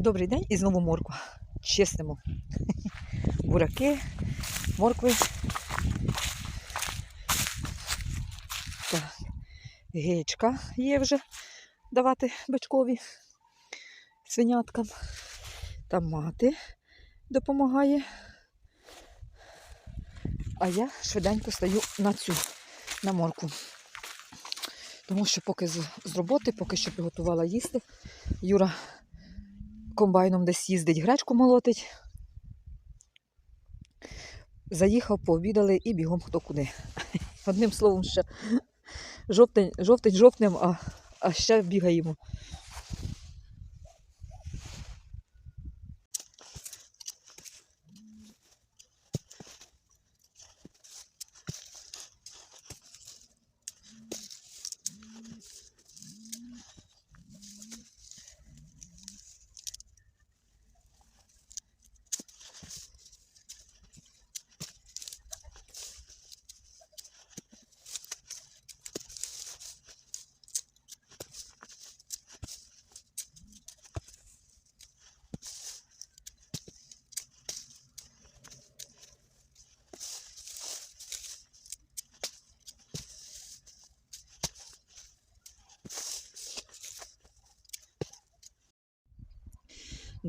Добрий день і знову морква. Чистимо. Бураки, моркви. Гечка є вже давати бичкові свиняткам. Там мати допомагає. А я швиденько стаю на цю, на морку. Тому що поки з, з роботи, поки що приготувала їсти, Юра комбайном десь їздить, гречку молотить. Заїхав, пообідали і бігом хто куди. Одним словом, ще жовтень, жовтень жовтнем, а, а ще бігаємо.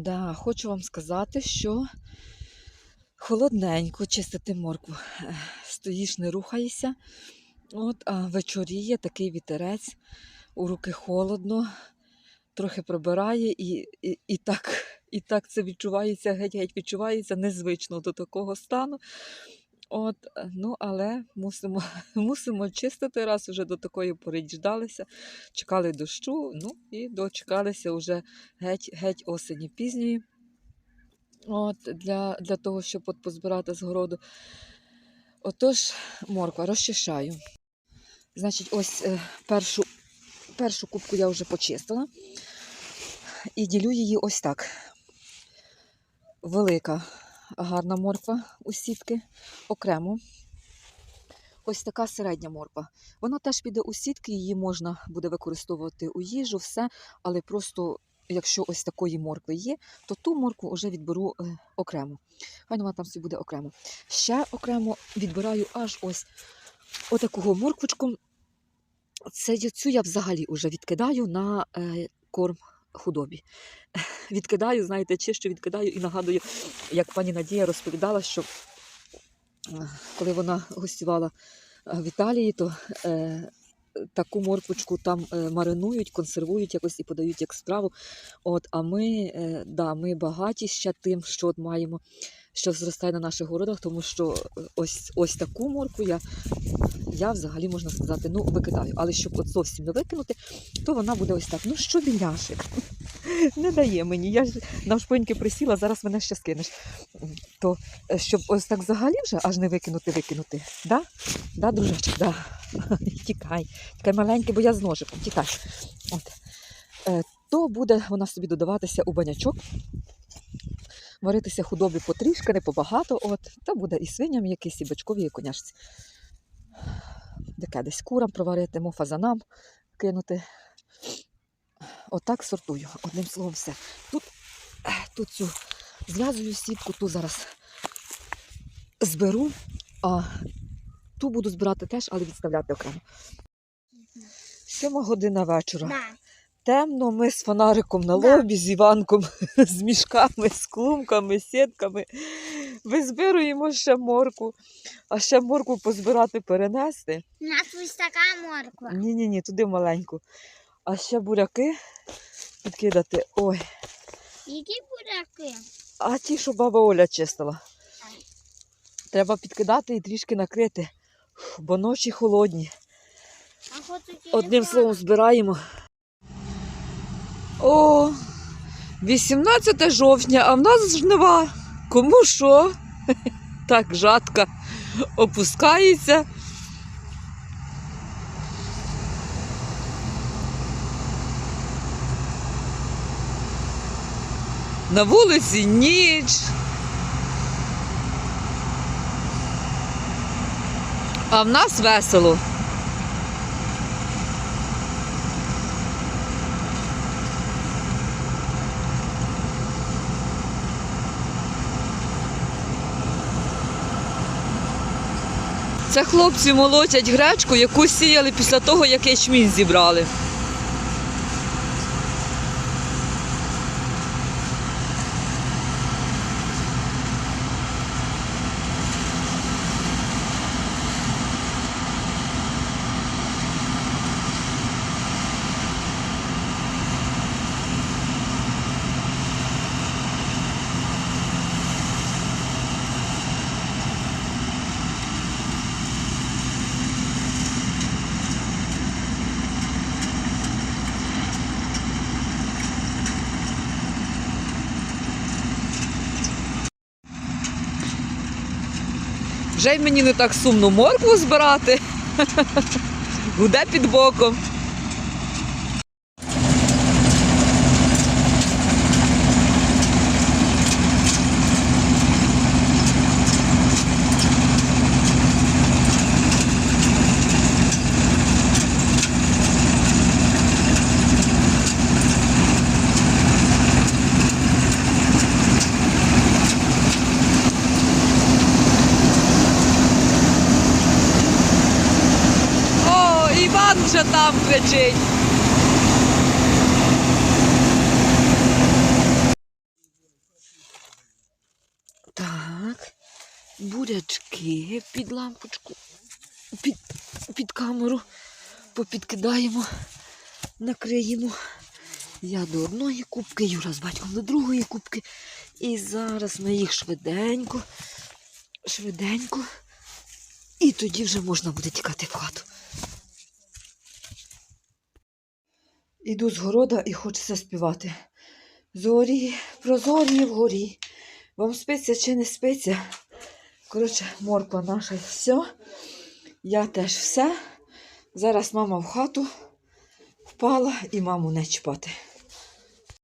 Да, хочу вам сказати, що холодненько чистити моркву. Стоїш, не рухаєшся. От, а вечоріє такий вітерець, у руки холодно, трохи пробирає, і, і, і, так, і так це відчувається, геть-геть відчувається незвично до такого стану. От, е, ну, але мусимо, мусимо чистити, раз уже до такої пори діждалися, чекали дощу, ну і дочекалися вже геть, геть осені пізньої. От, для, для того, щоб от позбирати з городу. Отож, морква розчищаю. Значить, ось е, першу, першу кубку я вже почистила. І ділю її ось так. Велика гарна морква у сітки окремо. Ось така середня морква. Вона теж піде у сітки, її можна буде використовувати у їжу, все, але просто, якщо ось такої моркви є, то ту моркву вже відберу е, окремо. Хай вона там собі буде окремо. Ще окремо відбираю аж ось отакого морквочку. Це цю я взагалі вже відкидаю на е, корм худобі. Відкидаю, знаєте, чищу відкидаю і нагадую, як пані Надія розповідала, що е, коли вона гостювала е, в Італії, то е, таку морквочку там е, маринують, консервують якось і подають як страву. От, а ми, е, да, ми багаті ще тим, що от маємо, що зростає на наших городах, тому що е, ось, ось таку моркву я, я взагалі можна сказати, ну, викидаю. Але щоб от зовсім не викинути, то вона буде ось так. Ну що, біляшик? Не дає мені. Я ж навшпиньки присіла, зараз мене ще скинеш. То е, щоб ось так взагалі вже аж не викинути, викинути. Да? Да, дружечок? Да. Тікай. Тікай маленький, бо я з ножиком. Тікай. От. Е, то буде вона собі додаватися у банячок. Варитися худобі потрішки, не побагато. От. Та буде і свиням якісь, і бачкові, і коняшці. Таке десь курам проварити, мо фазанам кинути. Отак сортую. Одним словом, все. Тут, тут цю зв'язую сітку, ту зараз зберу, а ту буду збирати теж, але відставляти окремо. Сьома година вечора. Темно, ми з фонариком на лобі, з Іванком, з мішками, з клумками, сітками. Визбируємо ще морку, а ще морку позбирати, перенести. У нас ось така морква. Ні-ні, ні, туди маленьку. А ще буряки підкидати. Ой, Які буряки? а ті, що баба Оля чистила. Треба підкидати і трішки накрити, бо ночі холодні. Одним словом збираємо. О, 18 жовтня, а в нас жнива. Кому що? Так, жатка опускається. На вулиці ніч. А в нас весело. Це хлопці молотять гречку, яку сіяли після того, як ячмінь зібрали. Вже й мені не так сумно моркву збирати. Гуде під боком. О, вже там кричить. Так, бурячки під лампочку, під, під камеру попідкидаємо, накриємо. Я до одної кубки, Юра з батьком до другої кубки. І зараз ми їх швиденько, швиденько. І тоді вже можна буде тікати в хату. Іду з города і хочеться співати. Зорі, прозорі вгорі. Вам спиться чи не спиться? Коротше, морква наша все. Я теж все. Зараз мама в хату впала і маму не чіпати.